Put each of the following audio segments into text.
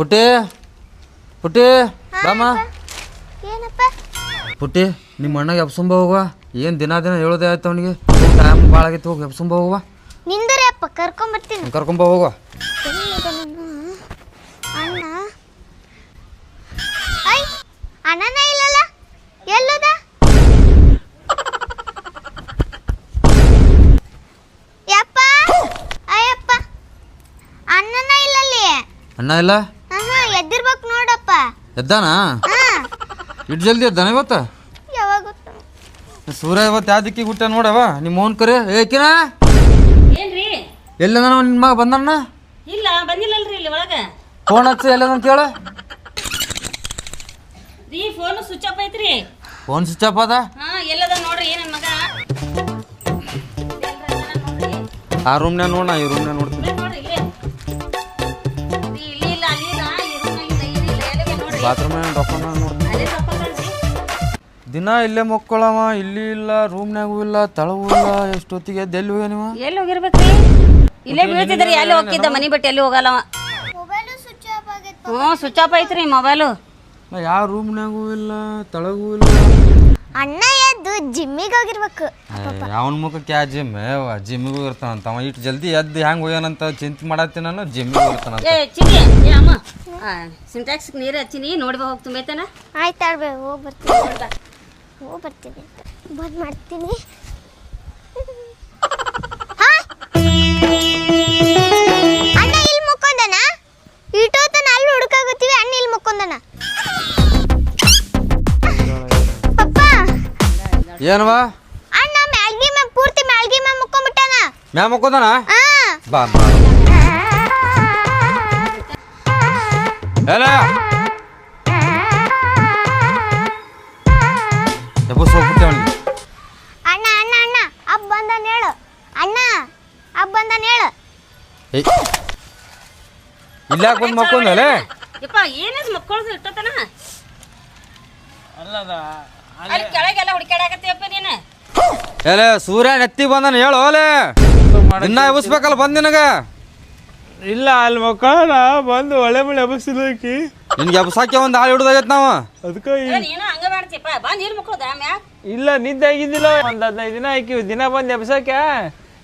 ಪುಟ್ಟಿ ಪುಟ್ಟಿ ಬಾಮ ಏನಪ್ಪ? ಪುಟ್ಟಿ ನಿಮ್ಮ ಅಣ್ಣಗೆ ಎಬ್ಸಂಬ ಹೋಗುವ. ಏನು ದಿನ ದಿನ ಹೇಳೋದೇ ಆಯ್ತು ಅವನಿಗೆ. ಟೈಮ್ ಭಾಳ ಆಗೈತೆ ಹೋಗಿ ಎಬ್ಸಂಬ ಹೋಗುವ. ನಿಂದರೆ ಅಪ್ಪ ಕರ್ಕೊಂಬರ್ತೀನಿ ಕರ್ಕೊಂಬ ಹೋಗುವ. ಅಣ್ಣ. ಐ ಅಣ್ಣನ ಇಲ್ಲಲ್ಲ? ಎಲ್ಲದ? ಯಪ್ಪ ಅಯ್ಯಪ್ಪ. ಅಣ್ಣನ ಇಲ್ಲಲ್ಲಿ? ಅಣ್ಣ ಇಲ್ಲ? ಎದ್ದಾನ? ಹಾ. ಇಟ್ಟು ಜಲ್ದಿ ಎದ್ದಾನ ಇವತ್ತ? ಯಾವಾಗ ಗೊತ್ತ? ಸೂರ್ಯ ಇವತ್ತು ಯಾವ ದಿಕ್ಕಿಗೆ ಹುಟ್ಟ ನೋಡವ ನಿಮ್ಮ ಮೋನ್ ಕರೆ. ಏಕಿನ ಏನ್ರಿ? ಎಲ್ಲ ನಿಮ್ಮ ಮಗ? ಬಂದಣ್ಣ ಇಲ್ಲ ಬಂದಿಲ್ಲಲ್ರಿ ಇಲ್ಲಿ ಒಳಗ. ಫೋನ್ ಹಚ್ಚ ಎಲ್ಲ ಕೇಳ. ರೀ ಫೋನ್ ಸ್ವಿಚ್ ಆಫ್ ಐತ್ರಿ. ಫೋನ್ ಸ್ವಿಚ್ ಆಫ್ ಅದ ಹಾ ಎಲ್ಲದ ನೋಡ್ರಿ ಏನ ಮಗ? ಆ ರೂಮ್ನ್ಯಾಗ ನೋಡ ಈ ರೂಮ್ನ್ಯಾಗ ನೋಡ್ತೀನಿ. ಬಾತ್ರೂಮ್ನಾಗ ಡಾಕ್ಟರ್ನಾಗ ನೋಡ್ತೀನಿ? ದಿನ ಇಲ್ಲೇ ಮಕ್ಕಳವ ಇಲ್ಲಿ ಇಲ್ಲ ರೂಮ್ನ್ಯಾಗೂ ಇಲ್ಲ ತಳಗೂ ಇಲ್ಲ ಎಷ್ಟೊತ್ತಿಗೆ ಎದ್ದು ಎಲ್ಲಿ ಹೋಗ್ಯ ನೀವು? ಎಲ್ಲಿ ಹೋಗಿರ್ಬೇಕ್ರಿ? ಇಲ್ಲೇ ಬೀಳ್ತಿದ್ರಿ ಎಲ್ಲಿ ಹೋಗಿದ್ದ ಮನಿ ಬಿಟ್ಟು ಎಲ್ಲಿ ಹೋಗಲ್ಲ ಅವ ಮೊಬೈಲು ಸ್ವಿಚ್ ಆಫ್ ಆಗೈತೆ ಹ್ಞೂ ಸ್ವಿಚ್ ಆಫ್ ಐತ್ರಿ ಮೊಬೈಲು. ನಾ ಯಾವ ರೂಮ್ನ್ಯಾಗೂ ಇಲ್ಲ ತಳಗೂ ಇಲ್ಲ. ಅಣ್ಣ ಎದ್ದು ಜಿಮ್ಮಿಗೆ ಹೋಗಿರ್ಬೇಕು. ಅವನ ಮುಖಕ್ಕೆ ಯಾ ಜಿಮ್ ಜಿಮ್ಮಿಗೆ ಹೋಗಿರ್ತಾನಂತ ಅವ ಇಟ್ಟು ಜಲ್ದಿ ಎದ್ದು ಹೆಂಗೆ ಹೋಗ್ಯಾನಂತ ಚಿಂತೆ ಮಾಡತ್ತಿ ನಾನು ಜಿಮ್ಮಿಗೆ ಇರ್ತಾನಂತ. ಏ ಚಿನಿ ಏ ಅಮ್ಮ. ಸಿಂಟ್ಯಾಕ್ಸ್ ನೀರು ಹಚ್ಚಿನಿ ನೋಡಿ ಬಾ ಹೋಗಿ ತುಂಬೈತೇನ? ಆಯ್ತು ಆಡ್ಬೇ ಹೋಗಿ ಬರ್ತೀನಿ. ಹೋಗಿ ಬರ್ತೀನಿ. ಬಂದ್ ಮಾಡ್ತೀನಿ. ಹಾ? ಅಣ್ಣ ಇಲ್ಲಿ ಮುಕ್ಕೊಂದನ ಇಟ್ಟೋತನ ಅಲ್ಲಿ ಹುಡುಕಾಗುತ್ತೀವಿ ಅಣ್ಣ ಇಲ್ಲಿ ಮುಕ್ಕೊಂದನ ಏನವ ಅಣ್ಣ ಮ್ಯಾಲ್ಗಿ ಮ್ಯಾಮ್ ಪೂರ್ತಿ ಮ್ಯಾಲ್ಗಿ ಮ್ಯಾಮ್ ಮುಕ್ಕೊಂಬಿಟ್ಟಾನ. ಮ್ಯಾಮ್ ಮಕ್ಕೋದಾನ ಹಾ ಬಾ ಬಾ. ಎಲ್ಲ ಎಬ್ಬಸ್ ಹೋಗ್ಬಿಟ್ಟೆ ಅವನಿಗೆ. ಅಣ್ಣ ಅಣ್ಣ ಅಣ್ಣ ಅಬ್ಬ ಬಂದನ್ ಹೇಳು. ಅಣ್ಣ ಅಪ್ಪ ಬಂದನ್ ಹೇಳು. ಏಯ್. ಇಲ್ಲಾಕ್ ಬಂದು ಮಕ್ಕೊಂದಲೆ ಯಪ್ಪ ಮಕ್ಕಳದು ಇಟ್ಟತನ? ಅಲ್ಲಿ ಕೆಳಗೆಲ್ಲ ಹುಡುಕಾಡಕತ್ತೀಯಪ್ಪ ನೀನು? ಎಲೆ ಸೂರ್ಯ ನೆತ್ತಿ ಬಂದನ ಹೇಳು ಓಲೆ. ಇನ್ನ ಎಬ್ಬಿಸ್ಬೇಕಲ್ಲ ಬಂದ್ ನಿನಗ. ಇಲ್ಲ ಅಲ್ಲಿ ಮಕ್ಕಳ ಬಂದು ಒಳ್ಳೆ ಮಳೆ ಎಬಸಿಲ್ಲಕಿ ನಿನ್ಗೆ ಎಬ್ಸಾಕೆ ಒಂದ್ ಆಳು ಹಿಡ್ದಾಗೈತೆ ನಾವು. ಅದಕ್ಕೆ ನೀನು ಹಂಗ ಮಾಡ್ತೀಯಪ್ಪ ಬಂದ್ ಇಲ್ಲಿ ಮಕ್ಕಳದ ಮ್ಯಾಕ್ ಇಲ್ಲ ನಿದ್ದೆ ಆಗಿದ್ದಿಲ್ಲ. ಒಂದ್ ಹದಿನೈದು ದಿನ ಆಕಿ ದಿನ ಬಂದು ಎಬ್ಸಾಕ.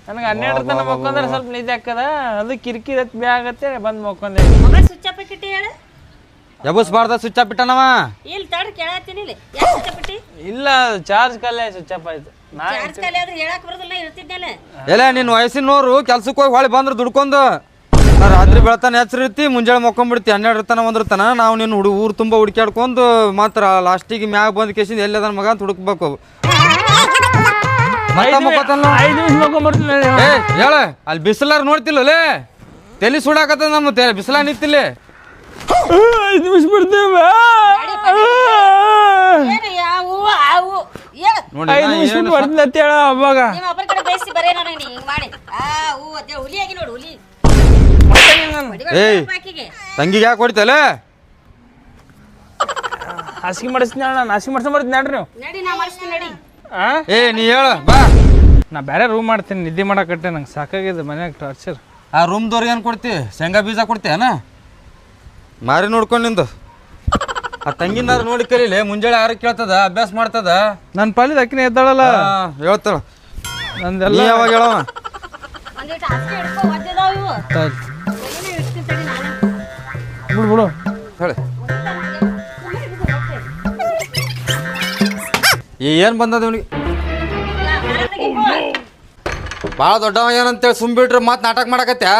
ನನಗೆ ಹನ್ನೆರಡು ತನ ಮಕ್ಕೊಂಡ್ರೆ ಸ್ವಲ್ಪ ನಿದ್ದೆ ಹಾಕದ ಅದು ಕಿರಿಕಿರಿ ಹತ್ ಬೇ ಆಗತ್ತೆ ಬಂದು ಮಕ್ಕಂದ್ರೆ ಮೊಬೈಲ್ ಸ್ವಿಚ್ ಇಟ್ಟಿ ಹೇಳು. ಎಬ್ಬಸ್ಬಾರ್ದ ಸ್ವಿಚ್ ಆಫ್ ಬಿಟ್ಟನವ ಕೇಳತ್ತೀನಿ ಇಲ್ಲಿ. ಯಾಕೆ ಸ್ವಿಚ್ ಇಲ್ಲ ಚಾರ್ಜ್ ಕಲ್ಲೆ ಸ್ವಿಚ್ ಆಫ್ ಆಯ್ತು. ನಾ ಚಾರ್ಜ್ ಖಾಲಿ ಆದ್ರೆ ಹೇಳಕ್ ಬರೋದಿಲ್ಲ ಇರ್ತಿದ್ನಲ್ಲ ಎಲೆ ನಿನ್ನ ವಯಸ್ಸಿನವರು ಕೆಲ್ಸಕ್ಕೆ ಹೋಗಿ ಹೊಳಿ ಬಂದ್ರೆ ದುಡ್ಕೊಂಡು ನಾ ರಾತ್ರಿ ಬೆಳತಾನ ಹೆಚ್ರಿರ್ತಿ ಮುಂಜಾನೆ ಮಕ್ಕೊಂಡ್ಬಿಡ್ತಿ ಹನ್ನೆರಡು ತನ ಒಂದಿರ್ತಾನ ನಾವು ನಿನ್ನ ಹುಡು ಊರು ತುಂಬ ಹುಡುಕ್ಯಾಡ್ಕೊಂಡು ಮಾತ್ರ ಲಾಸ್ಟಿಗೆ ಮ್ಯಾಗ ಬಂದ ಕೇಸಿಂದ ಎಲ್ಲದ ಮಗ ಅಂತ ಹುಡುಕ್ಬೇಕು. ಮತ್ತೆ ಮಕ್ಕೋತಾನ ಐದು ನಿಮಿಷ ಮಕ್ಕೊಂಬರ್ತೀನಿ ಏ ಹೇಳ ಅಲ್ಲಿ ಬಿಸಿಲಾರ ನೋಡ್ತಿಲ್ಲಲೇ? ತಲೆ ಸುಡಾಕತ್ತದ ನಮ್ಮ ತೆ ಬಿಸಿಲ ನಿಂತಿಲ್ಲಿ. ಐದು ನಿಮಿಷ ಬಿಡ್ತೇವೆ. ಏನು ಯಾವ ಅವು ಹೇಳು ನೋಡಿ ಐದು ನಿಮಿಷ ಬಿಟ್ಟು ಬರ್ತೀನಿ ಅಂತ ಹೇಳ ಅವಾಗ. ನಿಮ್ಮ ಅಪ್ಪನ ಕಡೆ ಬಯಸಿ ಬರೇ ನೋಡಿ ನೀ ಹಿಂಗ್ ಮಾಡಿ. ಆ ಹೂ ಅದೇ ಹುಲಿ ನೋಡು ಹುಲಿ. ಏಯ್. ಆಕಿಗೆ. ತಂಗಿಗೆ ಯಾಕೆ ಹೊಡಿತಲೆ? ಹಾಸಿಗೆ ಮಾಡಿಸ್ತೀನಿ ಅಣ್ಣ ನಾನು ಹಾಸಿಗೆ ಮಾಡ್ಸ್ಕೊಂಡ್ ಬರ್ತೀನಿ ನೋಡ್ರಿ ನೀವು. ನಡಿ ನಾ ಮಾಡಿಸ್ತೀನಿ ನಡಿ. ಆ? ಏ ನೀ ಹೇಳ ಬಾ. ನಾ ಬೇರೆ ರೂಮ್ ಮಾಡ್ತೀನಿ ನಿದ್ದೆ ಮಾಡಕಟ್ಟೆ ನಂಗೆ. ಸಾಕಾಗಿದೆ ಮನ್ಯಾಗ ಟಾರ್ಚರ್ ಆ ರೂಮ್ದವ್ರಿಗೆ ಏನು ಕೊಡ್ತಿ? ಶೇಂಗಾ ಬೀಜ ಕೊಡ್ತೀಯನ ಮಾರಿ ನೋಡ್ಕೊಂಡು ನಿಂದು. ಆ ತಂಗಿನಾರು ನೋಡಿ ಕರೀಲಿ ಮುಂಜಾನೆ ಯಾರು ಕೇಳ್ತದ ಅಭ್ಯಾಸ ಮಾಡ್ತದ? ನನ್ನ ಪಾಲಿದ ಅಕ್ಕಿನ ಎದ್ದಾಳಲ್ಲ? ಹೇಳ್ತಾಳ. ನಂದೆಲ್ಲ ಯಾವಾಗ ಹೇಳವ? ಬಿಡು ಬಿಡು. ಹೇಳಿ. ಏನು ಬಂದದ ಇವನಿಗೆ? ಭಾಳ ದೊಡ್ಡವ ಏನಂತೇಳಿ ಸುಮ್ಬಿಟ್ರೆ ಮತ್ತೆ ನಾಟಕ ಮಾಡಕತ್ಯಾ?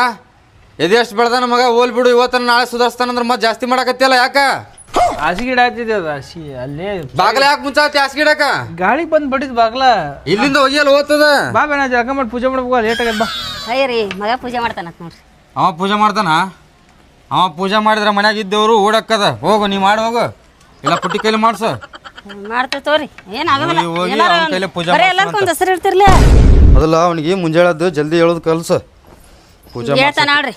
ಎದೆಷ್ಟು ಬೆಳ್ದಾನ ಮಗ? ಓಲ್ ಬಿಡು ಇವತ್ತನ ನಾಳೆ ಸುಧಾರಿಸ್ತಾನಂದ್ರೆ ಮತ್ತೆ ಜಾಸ್ತಿ ಮಾಡಕತ್ತಿಲ್ಲ ಯಾಕ? ಹಾಸಿಗೆ ಗಿಡ ಅದು ಹಾಸಿ ಅಲ್ಲೇ ಬಾಗಲ ಯಾಕೆ ಮುಂಚಾತಿ ಹಾಸ್ಗಿಡಕ ಗಾಳಿ ಬಂದು ಬಡಿದ್ ಬಾಗ್ಲ. ಇಲ್ಲಿಂದ ಹೋಗಿಯಲ್ಲ ಓದ್ತದ ಬಾ ಬೇನ ಜಳಕ ಮಾಡಿ ಪೂಜೆ ಮಾಡ್ಬೇಕು ಲೇಟ್ ಆಗದ್ ಬಾ. ಅಯ್ಯ ರೀ ಮಗ ಪೂಜೆ ಮಾಡ್ತಾನ ನೋಡ್ರಿ. ಅವ ಪೂಜೆ ಮಾಡ್ತಾನ? ಅವ ಪೂಜೆ ಮಾಡಿದ್ರೆ ಮನ್ಯಾಗ ಇದ್ದವರು ಓಡಕ್ಕದ. ಹೋಗು ನೀ ಮಾಡಿ ಹೋಗು. ಇಲ್ಲ ಪುಟ್ಟಿ ಕೈಲಿ ಮಾಡ್ಸು. ಮಾಡ್ತೇವೆ ತೋರಿ ಏನ್ ಆಗೋದಿಲ್ಲ ಹೋಗಿ ಎಲ್ಲಾರು ಪೂಜೆ ಬರೀ ಮಾಡ್ಸು ಎಲ್ಲದಕ್ಕೂ ಅಂತ. ಒಂದು ಹೆಸರು ಇರ್ತಿರ್ಲ. ಅದಲ್ಲ ಅವನಿಗೆ ಮುಂಜಾಳದ್ದು ಜಲ್ದಿ ಹೇಳೋದು ಕಲ್ಸು. ಪೂಜೆ ಹೇಳ್ತಾನ ನೋಡ್ರಿ.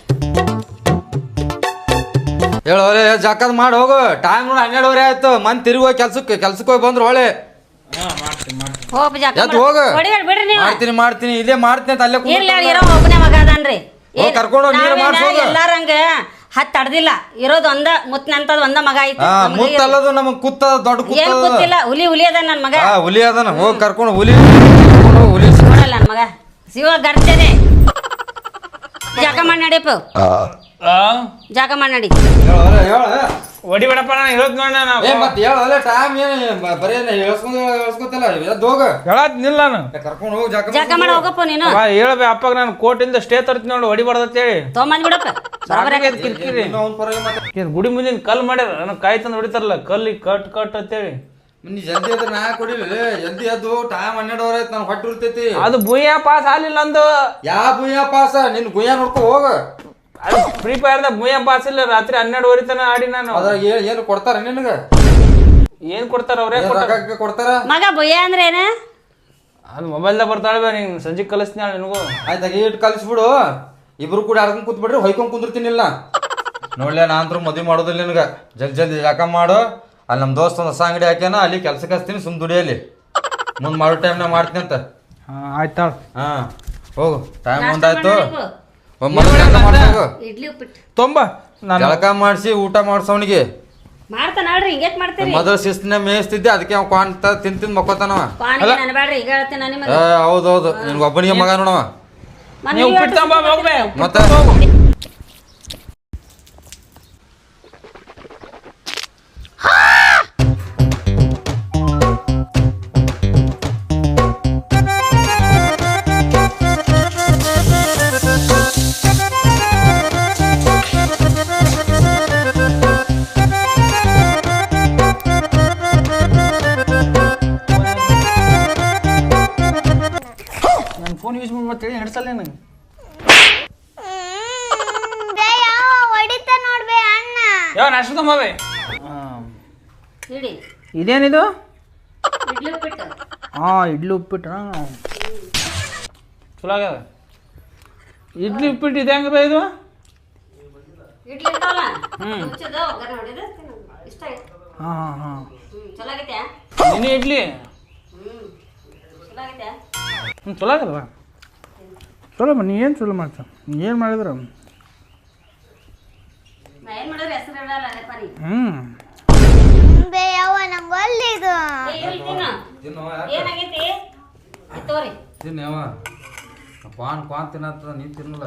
ಹೇಳು ಒಲೆ ಜಾಕದ್ ಮಾಡಿ ಹೋಗು. ಟೈಮ್ ನೋಡಿ ಹನ್ನೆರಡುವರೆ ಆಯ್ತು. ಮನ್ ತಿರುಗಿ ಹೋಗಿ ಕೆಲ್ಸಕ್ಕೆ ಕೆಲ್ಸಕ್ಕೆ ಹೋಗಿ ಬಂದ್ರು ಹೊಳೆ. ಹೋಗ್ ಎದ್ದು ಹೋಗು. ಹೊಡಿಬೇಡ ಬಿಡ್ರಿ ನೀವು. ಮಾಡ್ತೀನಿ ಮಾಡ್ತೀನಿ. ಇಲ್ಲೇ ಮಾಡ್ತೀನಿ ಅಂತ ಅಲ್ಲೇ ಇರ್ಲಿ ಕೂತ್ಕೊಂಡ. ಇರೋ ಒಬ್ಬನೇ ಮಗ ಅದಾನ್ರಿ. ಹೋಗ್ ಕರ್ಕೊಂಡ್ ಹೋಗ್ ನೀರ್ ಮಾಡ್ಸ್ ಹೋಗು. ಎಲ್ಲಾರಂಗ ಹತ್ತು ತಡ್ದಿಲ್ಲ ಇರೋದು ಒಂದ ಮುತ್ನಂತದ್ ಒಂದ ಮಗ ಐತಿ. ಹಾ ನಮ್ಗೆ ಮುತ್ತ ಅಲ್ಲದು ನಮಗ್ ಕುತ್ತ ದೊಡ್ಡ ಏನ್. ಗೊತ್ತಿಲ್ಲ ಹುಲಿ ಹುಲಿ ಅದ ನನ್ ಮಗ. ಹಾ ಹುಲಿ ಅದನ. ಹೋಗಿ ಕರ್ಕೊಂಡು ಹುಲಿ ಕರ್ಕೊಂಡು ಹೋಗ್ ಹುಲಿ. ನೋಡಲ್ಲ ನನ್ ಮಗ. ಶಿವ ಗರ್ತೇನೆ ಜಾಕ ಮಾಡಿ ನಡಿಯಪ್ಪ ಜಾಕ ಮಾಡಿ ನಡಿ. ಹೇಳ ಹೇಳ ಒಡಿ ಬೇಡಪ್ಪ ನಾನು ಹೇಳೋದ್ ನೋಡ ಏ ನಾವು ಮತ್ ಹೇಳಲ್ಲ ಟೈಮ್ ಏನ್ ಬ- ಬರೀ ಹೇಳ್ಸ್ಕೊಂಡ್ ಹೇಳ್ಸ್ಕೊತಲ್ಲ. ಎದ್ದು ಹೇಳತ್ ನಿಲ್ಲ ನಾನು. ಕರ್ಕೊಂಡು ಹೋಗಿ ಜಾಕ ಜಾಕ ಮಾಡಿ ಹೋಗಪ್ಪ ನೀನು. ಹೇಳಬೇ ಹೇಳ್ಬೇ ಅಪ್ಪಗ ನಾನು ಕೋರ್ಟಿಂದ ಸ್ಟೇ ತರ್ತೀನಿ ನೋಡಿ ಹೊಡಿ ಹೇಳಿ. ತೊಗೊಂಬಂದ್ ಬಿಡಪ್ಪ. ಕಿರಿಕಿರಿ. ಗುಡಿ ಮುಂದಿನ ಕಲ್ ಮಾಡ್ಯಾರ? ನನಗೆ ಕಾಯ್ತಂದ್ ತಂದು ಹೊಡಿತಾರಲ್ಲ ಕಲ್ಲಿ ಕಟ್ ಕಟ್ ಅಂತೇಳಿ ನೀ ಜಲ್ದಿ ಅದ್ರ ನಾ ಕೊಡಿಲ್ಲ ಜಲ್ದಿ ಅದು ಟೈಮ್ ಹನ್ನೆರಡುವರೆ ಆಯ್ತು ನಾನು ಹೊಟ್ಟೆ ಇರ್ತೈತಿ ಅದು ಭೂಯ ಪಾಸ್ ಆಗ್ಲಿಲ್ಲ ಅಂದು ಯಾ ಭೂಯ ಪಾಸ್? ನಿನ್ ಗುಯ್ಯ ನೋಡ್ಕೊ ಹೋಗ. ಅದು ಫ್ರೀ ದ ಭೂಯ ಪಾಸ್ ಇಲ್ಲ ರಾತ್ರಿ ಹನ್ನೆರಡುವರೆ ತನ ಆಡಿ ನಾನು. ಅದ್ರಾಗ ಏನ್ ಏನು ಕೊಡ್ತಾರ ನಿನಗ? ಏನ್ ಕೊಡ್ತಾರ ಅವ್ರೇ ಕೊಡ್ತಾರ? ಮಗ ಬೊಯ್ಯ ಅಂದ್ರೆ ಏನ? ಅದು ಮೊಬೈಲ್ದಾಗ ಬರ್ತಾಳೆ ಬರ್ತಾಳ ನೀನು ಸಂಜೆ ಕಲಿಸ್ತೀನಿ ನಿನಗೂ. ಆಯ್ತಾಗ ಏಟ್ ಕಲಿಸ್ಬಿಡು. ಇಬ್ರು ಕೂಡ ಆಡ್ಕೊಂಡ್ ಕೂತ್ಬಿಡ್ರಿ ಹೊಯ್ಕೊಂಡ್ ಕುಂದಿರ್ತೀನಿಲ್ಲ ನೋಡ್ಲೆ ನಾ ಅಂತೂ ಮದ್ವಿ ಮಾಡೋದಿಲ್ಲ ನಿನಗ. ಜಲ್ದಿ ಜಲ್ದಿ ಯಾಕ ಮಾಡು. ಅಲ್ಲಿ ನಮ್ಮ ದೋಸ್ತ ಒಂದು ಹೊಸ ಅಂಗಡಿ ಹಾಕ್ಯಾನ ಅಲ್ಲಿ ಕೆಲ್ಸಕ್ಕೆ ಹಚ್ತೀನಿ ಸುಮ್ ದುಡಿಯಲ್ಲಿ. ಮುಂದೆ ಮಾಡೋ ಟೈಮ್ನಾಗ ಮಾಡ್ತೀನಿ ಅಂತ. ಹಾಂ ಆಯ್ತಾಳ ಹಾ ಹೋಗು. ಟೈಮ್ ಒಂದಾಯ್ತು ಇಡ್ಲಿ ಉಪ್ಪಿಟ್ಟು. ತೊಂಬ ನಾನು ಜಳಕ ಮಾಡಿಸಿ ಊಟ ಮಾಡ್ಸೋನಿಗೆ ಮಾಡ್ತಾನ ಮಾಡ್ತೀರಿ? ಮೊದಲು ಶಿಸ್ತಿನ ಮೇಯಿಸ್ತಿದ್ದೆ ಅದಕ್ಕೆ ಅವ್ ಕ್ವಾಂತ ತಿಂದ್ ತಿಂದ್ ಮಕ್ಕೋತಾನವ. ಪಾನಿಗೆ ನನ್ ಈಗ ಹೇಳ್ತೀನಿ ನಾನು ಏ ನಿಮಗೆ ಹೌದೌದು ನಿನ್ಗೆ ಒಬ್ಬನಿಗೆ ಮಗ ನೋಡವ. ಮತ್ತೆ? ನನಗೆ ಯಾವ ನಾಷ್ಟ ತೊಂಬವೇ ಇದೇನಿದು? ಇಡ್ಲಿ ಉಪ್ಪಿಟ್ಟು. ಹಾಂ ಇಡ್ಲಿ ಉಪ್ಪಿಟ್ಟು ಚಲೋ ಆಗ್ಯದ? ಇಡ್ಲಿ ಉಪ್ಪಿಟ್ಟು ಇದೆ ಹೆಂಗೆ ಬೇ ಇದು? ಹಾಂ ಹಾಂ ಹಾಂ. ಇಡ್ಲಿ? ಹ್ಞೂ ಚಲೋ ಚಲೋ ನೀ ಏನು ಚಲೋ ಮಾಡ್ತ? ನೀನು ಏನು ಮಾಡಿದ್ರ? ಏನ್ ಹ್ಞೂ ಬೇ ಯಾವ ನಂಗೆ ಒಲ್ಲಿದು ತಿನ್ನವ ಕ್ವಾನ್ ಕ್ವಾನ್ ತಿನ್ನತ್ತ ನೀನ್ ತಿನ್ನಲ್ಲ.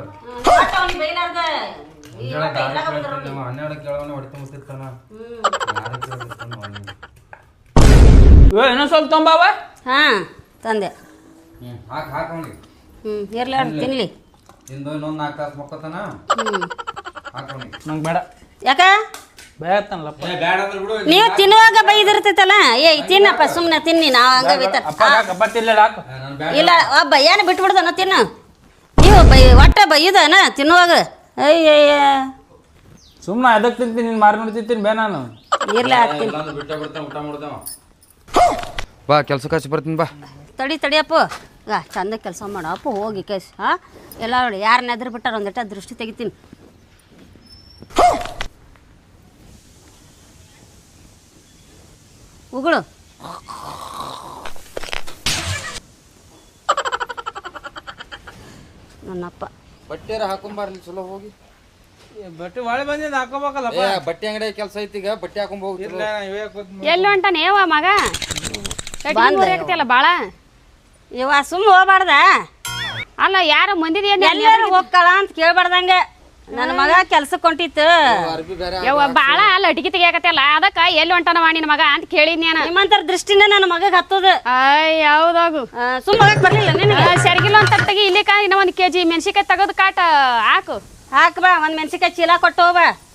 ಹನ್ನೆರಡು ಕೇಳವನ ಹೊಡಿ ತುಂಬಿಸ್ತಿರ್ತಾನ ಹ್ಮ್. ಯಾರು ಕೇಳಿರ್ತಾನ ಇವ ಇನ್ನೊಂದು ಸ್ವಲ್ಪ ತಂಬಾವ ಹಾ ತಂದೆ. ಹಾಕ್ ಹಾಕ್ ಅವನಿಗೆ. ಹ್ಮ್ ಇರ್ಲಿ ಅವ್ನು ತಿನ್ಲಿ. ಇಂದು ಇನ್ನೊಂದು ನಾಲ್ಕು ತಾಸು ಮಕ್ಕೋತಾನ? ಹ್ಮ್. ಹಾಕ್ ಅವನಿಗೆ ನಂಗೆ ಬೇಡ. ಯಾಕ? ಬೇಯತ್ತನಲ್ಲಪ್ಪ ಏ ಬ್ಯಾಡ ಅಂದ್ರೆ ಬಿಡು ನೀವು ತಿನ್ನುವಾಗ ಬೈದಿರ್ತೈತಲ್ಲ? ಏ ತಿನ್ನಪ್ಪ ಸುಮ್ಮನೆ ತಿನ್ನಿ ನಾವು ಹಂಗ ಬೈತಾರ ಹಾಕು. ನಾನು ಇಲ್ಲ ಒಬ್ಬ ಏನು ಬಿಟ್ಬಿಡ್ದನ ತಿನ್ನು? ನೀವು ಬೈ ಒಟ್ಟ ಬೈಯುದನ ತಿನ್ನುವಾಗ? ಅಯ್ಯಯ್ಯ. ಸುಮ್ಮನೆ ಅದಕ್ಕೆ ತಿಂತೀನಿ ನೀನು ಮಾರಿ ನೋಡ್ತಿರ್ತೀನಿ ತಿಂತೀನಿ ಬೇ ನಾನು. ಇರ್ಲಿ ಹಾಕ್ತೀನಿ ಇಲ್ಲಾಂದ್ರೆ ಬಿಟ್ಟ ಬಿಡ್ತಾನೆ ಊಟ ಮಾಡ್ದೇವ ಬಾ ಕೆಲ್ಸಕ್ಕೆ ಹಚ್ಚಿ ಬರ್ತೀನಿ ಬಾ. ತಡಿ ತಡಿಯಪ್ಪ ಗಾ ಚಂದ ಕೆಲಸ ಮಾಡು. ಅಪ್ಪ ಹೋಗಿ ಕೇಸ್ ಹಾಂ ಎಲ್ಲ ನೋಡಿ ಯಾರನ್ನ ಎದುರು ಬಿಟ್ಟಾರ ಒಂದಿಟ್ಟ ದೃಷ್ಟಿ ತೆಗಿತೀನಿ. ಉಗುಳು. ನನ್ನಪ್ಪ. ಬಟ್ಟೆರ ಹಾಕೊಂಬಾರ್ಲಿ ಚಲೋ ಹೋಗಿ. ಬಟ್ಟೆ ಒಳ್ಳೆ ಬಂದಿದ್ದು ಹಾಕೋಬೇಕಲ್ಲ ಏ ಬಟ್ಟೆ ಅಂಗಡಿ ಕೆಲಸ ಐತಿ ಈಗ ಬಟ್ಟೆ ಹಾಕೊಂಡ್ ಹೋಗಿ ಎಲ್ಲಿ ಹೊಂಟಾನ ಏವ ಮಗ? ಬಂದ ಬಾಳ? ಇವ ಸುಮ್ಮ ಹೋಗ್ಬಾರ್ದ? ಅಲ್ಲ ಯಾರ ಮಂದಿದ ಎಲ್ಲರೂ ಹೋಗ್ಕಳ ಅಂತ ಕೇಳ್ಬಾರ್ದಂಗೆ. ನನ್ನ ಮಗ ಕೆಲ್ಸಕ್ಕೆ ಹೊಂಟಿತ್ತು. ಯವ್ವ ಬಾಳ ಅಲ್ಲ ಅಟಿಕೆ ತೆಗಿಯಾಕತ್ತಲ್ಲ. ಅದಕ್ಕ ಎಲ್ಲಿ ಹೊಂಟಾನವ ನಿನ್ನ ಮಗ ಅಂತ ಕೇಳಿದ್ನಿ ನಾನು. ನಿಮ್ಮಂತರ ದೃಷ್ಟಿನ ನನ್ನ ಮಗಗ್ ಹತ್ತದ. ಅಯ್ಯ ಹೌದಾಗು ಸುಮ್ಮ ಬರ್ಲಿಲ್ಲ ನಿನಗೆ? ಸರಿಗಿಲ್ಲ ಅಂತ ತೆಗಿ ಇಲ್ಲಿ ಕಾ ಇನ್ನ ಒಂದ್ ಕೆಜಿ ಮೆಣಸಿಕಾಯಿ ತೆಗೆದು ಕಾಟ ಹಾಕು. ಹಾಕ್ ಬಾ ಒಂದ್ ಮೆಣಸಿಕಾಯಿ ಚೀಲ ಕೊಟ್ಟು ಹೋಗ್ ಬಾ. ಅರ್ಬಿ ಬೇರೆ ಹಾಕ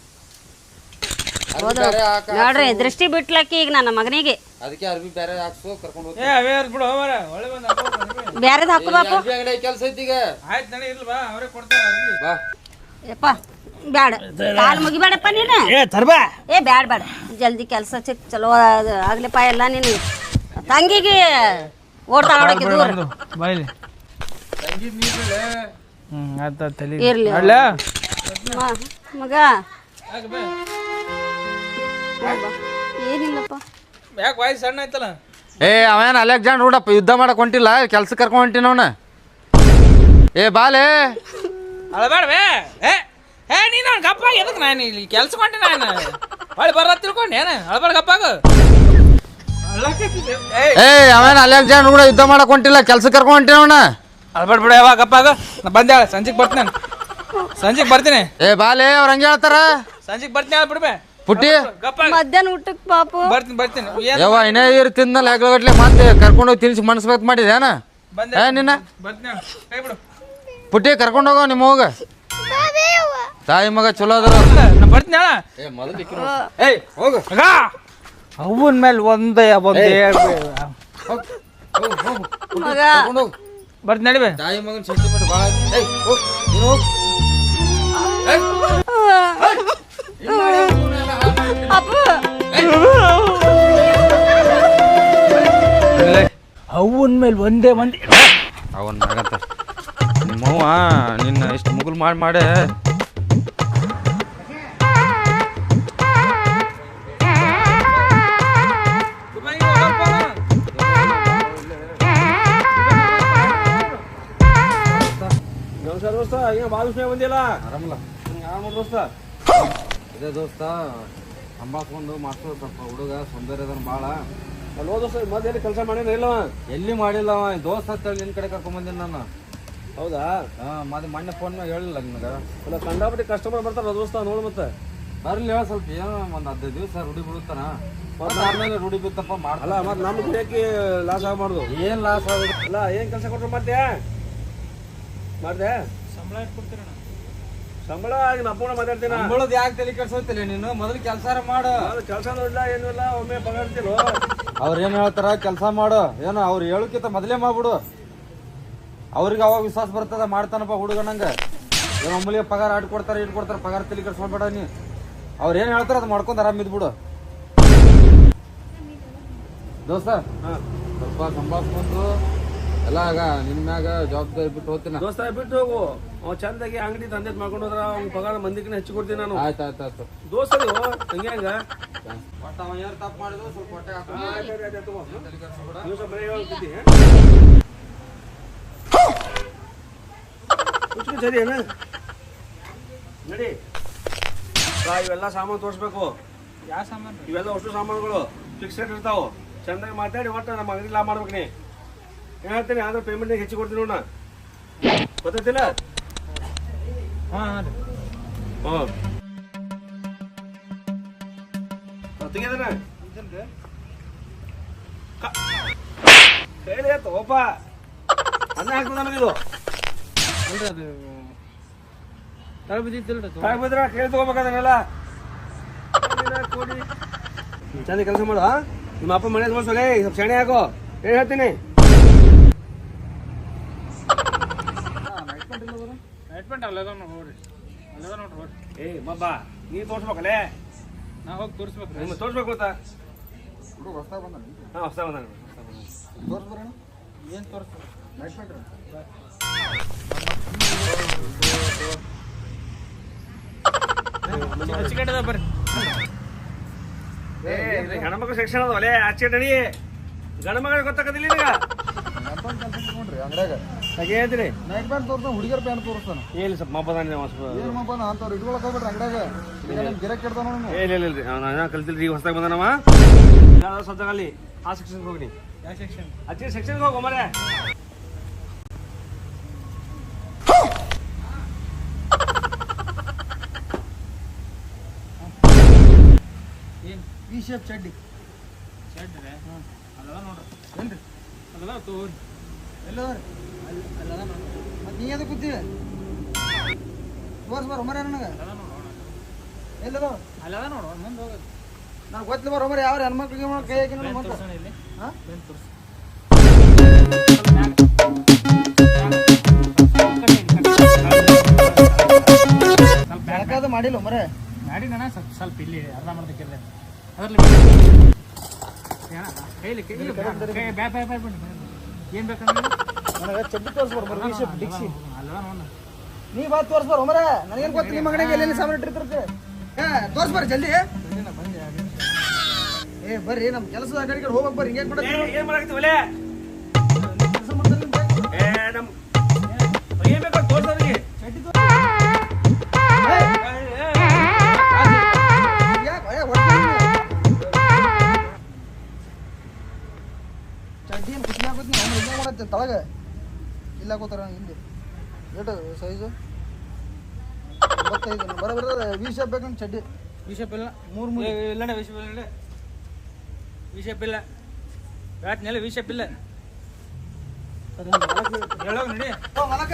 ನೋಡ್ರಿ ದೃಷ್ಟಿ ಬಿಟ್ಲಕ್ಕಿ ಈಗ ನನ್ನ ಮಗನಿಗೆ. ಅದಕ್ಕೆ ಅರ್ಬಿ ಬೇರೆ ಹಾಕ್ಸು ಕರ್ಕೊಂಡು ಹೋಗಿ ಏ ಅವೇ ಬಿಡು ಹೋಗ್ಬಾರ. ಒಳ್ಳೆ ಬಂದು ಹಾಕೋಬೇಕು ಬ್ಯಾರೆದ್ ಹಾಕು ಬಾಪು. ಅರ್ಬಿ ಅಂಗಡಿ ಕೆಲಸ ಐತಿ ಈಗ. ಆಯ್ತು ನಡಿ ಇರ್ಲಿ ಬಾ ಅವರೇ ಕೊಡ್ತಾರೆ ಅರ್ಬಿ. ಬಾ. ಯಪ್ಪ ಬ್ಯಾಡ. ಕಾಲ್ ಮುಗಿಬೇಡಪ್ಪ ನೀನು. ಏ ತರ್ಬಾ. ಏ ಬ್ಯಾಡ ಬ್ಯಾಡ. ಜಲ್ದಿ ಕೆಲಸ ಸಿಕ್ ಚಲೋ ಆಗ್ಲಿಪ್ಪ ಎಲ್ಲ ನೀನು. ತಂಗಿಗೆ ಓಡ್ತಾ ದೂರ. ಬಾಯ್ಲಿ ತಲೆ. ಇರ್ಲಿ. ಮಗ ಏನಿಲ್ಲಪ್ಪ. ಯಾಕೆ ವಾಯ್ಸ್ ಸಣ್ಣ ಆಯ್ತಲ್ಲ? ಏ ಅವೇನು ಅಲೆಕ್ಸಾಂಡ್ ನೋಡಪ್ಪ ಯುದ್ಧ ಮಾಡಕ್ ಹೊಂಟಿಲ್ಲ ಕೆಲ್ಸಕ್ಕೆ ಕರ್ಕೊಂಡ್ ಹೊಂಟಿನ ಅವನ. ಏ ಬಾಲೆ. ಅಳಬೇಡವೇ ಏ ಏ ನೀನು ಗಪ್ಪ ಎದಕ್ಕೆ ನಾನು ಇಲ್ಲಿ ಕೆಲ್ಸ ಕೊಂಡೆ ನಾನು? ಹೊಳಿ ಬರ ತಿಳ್ಕೊಂಡೆ ಏನು? ಅಳಬಾರ ಗಪ್ಪಾಗ. ಏ ಅವೇನ ಅಲೆಕ್ಸಾಂಡರ್ ಕೂಡ ಯುದ್ಧ ಮಾಡಕ್ ಹೊಂಟಿಲ್ಲ ಕೆಲ್ಸ ಕರ್ಕೊಂಡ್ ಹೊಂಟಿನವನ ಅಳ್ಬಾಡ್ ಬಿಡ ಯಾವಾಗ ಗಪ್ಪಾಗ. ನಾ ಬಂದೆ ಸಂಜೆಗೆ ಬರ್ತೀನಿ ನಾನು. ಸಂಜೆಗೆ ಬರ್ತೀನಿ. ಏ ಬಾಲೆ ಅವ್ರ ಹಂಗೆ ಹೇಳ್ತಾರ? ಸಂಜೆಗೆ ಬರ್ತೀನಿ ಹೇಳಿ ಬಿಡ್ಬೆ ಪುಟ್ಟಿ ಗಪ್ಪ ಮಧ್ಯಾಹ್ನ ಊಟಕ್ಕೆ ಪಾಪ ಬರ್ತೀನಿ ಬರ್ತೀನಿ ಏನು ಯವ್ವ ಇನ್ನೇ ಇರ್ ಹೆಗ್ಲಗಟ್ಲೆ ಮತ್ತೆ ಕರ್ಕೊಂಡು ಹೋಗಿ ತಿನ್ಸಿ ಮನಸ್ ಮಾಡಿದೇನ ಬಂದೆ ಏ ನಿನ್ನ ಬರ್ತೀನಿ ಕೈ ಬಿಡು ಪುಟ್ಟಿ ಕರ್ಕೊಂಡು ಹೋಗೋ ನಿಮ್ಮ ಹೋಗ ತಾಯಿ ಮಗ ಚಲೋ ಅದಾರ ನಾ ಬರ್ತೀನಿ ಹೇಳ ಏಯ್ ಹೋಗು ಅವನ ಮೇಲೆ ಒಂದೇ ಮಗ ಬರ್ತೀನಿ ತಾಯಿ ಮಗನ ಸೆಂಟಿಮೆಂಟ್ ಭಾಳ ಏಯ್ ಹೋಗ್ ನೀನು ಹೋಗ್ ಅಪ್ಪ. ಅವನ ಮೇಲೆ ಒಂದೇ ಒಂದು ಅವನ್ ಮಗಂತ ನಿಮ್ಮವ್ವ ನಿನ್ನ ಇಷ್ಟು ಮುಗುಲ್ ಮಾಡಿ ಮಾಡಿ. ಆರಾಮಲ್ಲ? ಇದೇ ದೋಸ್ತ. ಸಂಭಾಸ್ಕೊಂಡು ಮಾಸ್ಟರ್ ಸ್ವಲ್ಪ ಹುಡುಗ ಸೌಂದರ್ಯ ಅದನ್ ಭಾಳ ಕೆಲಸ ಮಾಡಿನ ಇಲ್ಲವ? ಎಲ್ಲಿ ಮಾಡಿಲ್ಲ ಅವ ದೋಸ್ತ ಅಂತೇಳಿ ನಿನ್ ಕಡೆ ಕರ್ಕೊಂಡ್ ಬಂದಿನ ನಾನು. ಹೌದಾ? ಹಾ ಮತ್ತೆ ಮೊನ್ನೆ ಫೋನ್ ಹೇಳಿಲ್ಲ ನಿಮ್ಗೆ ಅಲ್ಲ ಕಂಡಾಪಟ್ಟಿ ಕಸ್ಟಮರ್ ಬರ್ತಾರ ದೋಸ್ತ ನೋಡು ಮತ್ತೆ. ಬರ್ಲಿ ಹೇಳ ಸ್ವಲ್ಪ ಏನೋ ಒಂದು ಹದಿನೈದು ದಿವಸ ರೂಢಿ ಬಿಡುತ್ತಾನ ಮತ್ತೆ ಆದ್ಮೇಲೆ ರೂಢಿ ಬಿತ್ತಪ್ಪ ಅಲ್ಲ ಮಾಡಲ್ಲ ಮತ್ತೆ ನಮ್ಮ ಗಿಡಕ್ಕೆ ಲಾಸ್ ಆಗಬಾರ್ದು. ಏನ್ ಲಾಸ್ ಆಗ ಅಲ್ಲ ಏನ್ ಕೆಲಸ ಕೊಟ್ರು ಮತ್ತೆ ಮಾಡ್ದೆ ಸಂಬಳ ಕೊಡ್ತೀರ ಸಂಬಳ ನಿಮ್ಮ ಅಪ್ಪನ ಮಾತಾಡ್ತೀನ? ಸಂಬಳದ ಯಾಕೆ ತಲೆ ಕೆಡ್ಸೋತಿಲ್ಲ ನೀನು? ಮೊದಲು ಕೆಲಸ ಮಾಡು. ಕೆಲಸ ನೋಡಿಲ್ಲ ಏನು ಇಲ್ಲ ಒಮ್ಮೆ ಇರ್ತಿರೋ ಅವ್ರ ಏನ್ ಹೇಳ್ತಾರ? ಕೆಲಸ ಮಾಡು. ಏನೋ ಅವ್ರು ಹೇಳೋಕ್ಕಿಂತ ಮೊದಲೇ ಮಾಡ್ಬಿಡು. ಅವ್ರಿಗೆ ಅವಾಗ ವಿಶ್ವಾಸ ಬರ್ತದ ಮಾಡ್ತಾನಪ್ಪ ಹುಡುಗನಂಗ ಏನ್ ಒಮ್ಮಲಿಗೆ ಪಗಾರ ಆಟ ಕೊಡ್ತಾರ ಇಟ್ ಕೊಡ್ತಾರ ಪಗಾರ ತಲೆ ಕೆಡ್ಸ್ಕೊಂಡ್ಬೇಡ ನೀ. ಅವ್ರ ಏನ್ ಹೇಳ್ತಾರ ಅದು ಮಾಡ್ಕೊಂಡ್ ಆರಾಮ್ ಇದ್ಬಿಡು. ದೋಸ್ತ ಸ್ವಲ್ಪ ಸಂಭಾಳ್ಸ್ಕೊಂಡು ಎಲ್ಲ ಆಗ ನಿನ್ ಮ್ಯಾಗ ಜವಾಬ್ದಾರಿ ಬಿಟ್ಟು ಹೋಗ್ತೀನಿ ದೋಸ್ತ ಬಿಟ್ಟು ಹೋಗು. ಅವ್ ಚಂದಾಗಿ ಅಂಗಡಿ ತಂದೆ ಮಾಡ್ಕೊಂಡ್ರ ಹೋದ್ರ ಅವ್ನ ಪಗಾರ ಮಂದಿಗೆ ಹೆಚ್ಚು ಕೊಡ್ತೀನಿ ನಾನು. ಆಯ್ತು ಆಯ್ತು ಆಯ್ತು. ದೋಸ್ತರು ಹಂಗೆ ಹಂಗ? ಒಟ್ಟ ಅವ ಏನ್ ತಪ್ಪು ಮಾಡಿದ್ರು ಸ್ವಲ್ಪ ಹೊಟ್ಟೆ ಹಾಕೊಂಡು ಸರಿ ಏನ ನಡಿ. ಬಾ, ಇವೆಲ್ಲ ಸಾಮಾನು ತೋರಿಸ್ಬೇಕು. ಯಾವ ಸಾಮಾನು? ಇವೆಲ್ಲ ಅಷ್ಟು ಸಾಮಾನುಗಳು. ಫಿಕ್ಸ್ ರೇಟ್ ಇರ್ತಾವ. ಚಂದಾಗಿ ಮಾತಾಡಿ ಒಟ್ಟು ನಮ್ಮ ಅಂಗಡಿ ಲಾಭ ಮಾಡ್ಬೇಕು ನೀ. ಹೇಳ್ತೀನಿ ಆದ್ರೆ ಪೇಮೆಂಟ್ ಹೆಚ್ಚು ಕೊಡ್ತೀನಿ ನೋಡ ಗೊತ್ತಿಲ್ಲ ಹಾಂ ಹಾ ರೀ. ಹ್ಞೂ ತೆಗೆದನ ಹೇಳಿ ತಗೋಪ ಅನ್ನ ಹಾಕ್ತದ ಬಿದ್ದಿತ್ತಿಲ್ರಿ ಬಿದ್ರ ಕೇಳಿ ತಗೋಬೇಕಾದನ್ನೆಲ್ಲ. ಕೊಡಿ. ಚಂದ ಕೆಲಸ ಮಾಡು? ನಿಮ್ಮ ಅಪ್ಪ ಮನೆ ತೋರ್ಸೋಲೆ ಸ್ವಲ್ಪ ಸೆಣೆ ಹಾಕೋ. ಹೇಳಿ ಹೇಳ್ತೀನಿ ನೈಟ್ ಪ್ಯಾಂಟ್ ಅಲ್ಲದ ನೋಡ್ರಿ ಅಲ್ಲದ ನೋಡ್ರಿ ಹೋಗ್ರಿ. ಏಯ್ ಮಬ್ಬ ನೀ ತೋರ್ಸ್ಬೇಕಲ್ಲೇ? ನಾ ಹೋಗಿ ತೋರಿಸ್ಬೇಕು ನಿಮ್ಗೆ ತೋರ್ಸ್ಬೇಕು ಗೊತ್ತಾ? ಹುಡುಗ ಹೊಸ ಬಂದಾನ ಏನು ತೋರಿಸ್ಬೇಕು ಹಚ್ಚಿಕೊಂಡಿದ ಬರ್ರಿ. ಏ ಇದು ಹೆಣ್ಮಕ್ಳು ಸೆಕ್ಷನ್ ಅದೇ ಒಲೆ ಆಚೆ ನಡಿ ಗಂಡ ಗೊತ್ತಾಗದಿಲ್ಲ ಈಗ ಅಂಗಡ್ಯಾಗ. ಹೇಳ್ತೀನಿ ನೈಟ್ ಪ್ಯಾಂಟ್ ತೋರ್ತಾನ ಹುಡುಗಿಯರ್ ಪ್ಯಾಂಟ್ ತೋರಿಸ್ತಾನ ಏನ್ ಸ್ವಲ್ಪ ಮಬ್ಬದಾನ ಏನು ಮಬ್ಬನ ಅಂತವ್ರು ಇಟ್ಕೊಳಕ್ ಅಂಗಡಿಯಾಗ. ಅಂಗಡ್ಯಾಗ ಗಿರಕ್ ಕೆಡ್ತಾನ ಇಲ್ಲ ಏ ಇಲ್ಲ ಇಲ್ಲ ನಾನು ಕಲ್ತಿಲ್ರಿ ಈಗ ಹೊಸದಾಗ ಬಂದನವ. ಯಾವ್ದಾದ್ರು ಸದ್ದಾಗಲ್ಲಿ ಆ ಸೆಕ್ಷನ್ಗೆ ಹೋಗಿ ಯಾವ ಸೆಕ್ಷನ್ ಅಚ್ಚಿ ಸೆಕ್ಷನ್ಗೆ ಹೋಗೋ ಮರೆ ಏನು? ಈ ಶೇಪ್ ಚಡ್ಡಿ. ಚಡ್ಡಿ ರೀ ಅಲ್ಲದ ನೋಡ್ರಿ. ಏನ್ರಿ? ಅದೆಲ್ಲ ಮತ್ತೆ ನೀ ಎದಕ್ಕೆ ಕೂತೀವಿ ತೋರ್ಸ್ ಬರ ಮರ ನನಗೆ. ಎಲ್ಲದ ಅಲ್ಲದ ನೋಡು ಮುಂದೆ ಹೋಗೋದು. ನನಗೆ ಗೊತ್ತಿಲ್ಲ ಬರೋ ಮರ ಯಾವ ಹೆಣ್ಮಕ್ಳಿಗೆ ಕೈ ಹಾಕಿ ಮತ್ತೆ ಇಲ್ಲಿ. ಹಾಂ ಏನು ಬೆಳಕಾದ ಮಾಡಿಲ್ಲ ಒಮ್ಮರೆ ಗಾಡಿ ನಾನು ಸ್ವಲ್ಪ ಸ್ವಲ್ಪ ಇಲ್ಲಿ ಅರ್ಧ ಮಾಡ್ದಕ್ಕಿಲ್ಲ ಅದರಲ್ಲಿ ಬ್ಯಾ ಬಿಡಿ ಏನು ಬೇಕಂದ್ರೆ ನನಗೆ ಚಡ್ಡಿ ತೋರಿಸ್ಬಾರ್ದು ವಿ ಶೇಪ್ ಡಿಕ್ಸಿ ನೀ ಬಾ ತೋರಿಸ್ಬಾರ ಮರ ನನಗೇನು ಗೊತ್ತು ನಿಮ್ಮ ಮಗನಿಗೆ ಎಲ್ಲೆಲ್ಲಿ ಸಾಮಾನು ಇಟ್ಟಿರ್ತಿರ್ತೆ? ಹಾ ತೋರಿಸ್ಬಾರ ಜಲ್ದಿ. ಏ ಬರ್ರಿ ನಮ್ಮ ಕೆಲಸ ಕಡೆ ಕಡೆ ಬರ್ರಿ ಹಿಂಗೆ ಮಾಡೋದು ಏನು ಮಾಡಾಕತ್ತೀವಲೇ ಏ ನಮ್ಮ ಏನು ಬೇಕು ತೋರಿಸೋರಿಗೆ ಚಡ್ಡಿ ತೋರಿಸ ತಳಗ. ಇಲ್ಲ ಹಿಂದೆ. ಇಲ್ಲಿ ಎಷ್ಟು ಸೈಜು ಒಂಬತ್ತೈದು ಬರ ಬರ ವಿ ಶೇಪ್ ಬೇಕಂತ ಚಡ್ಡಿ. ವಿಷಪ್ ಇಲ್ಲ. ಮೂರು ಮೂರು ಇಲ್ಲ ವಿಷಪ್ ಇಲ್ಲ. ರಾತ್ನೆಲ್ಲ ವಿಷಪ್ ಇಲ್ಲ. ನಡಿ. ಮಲಕ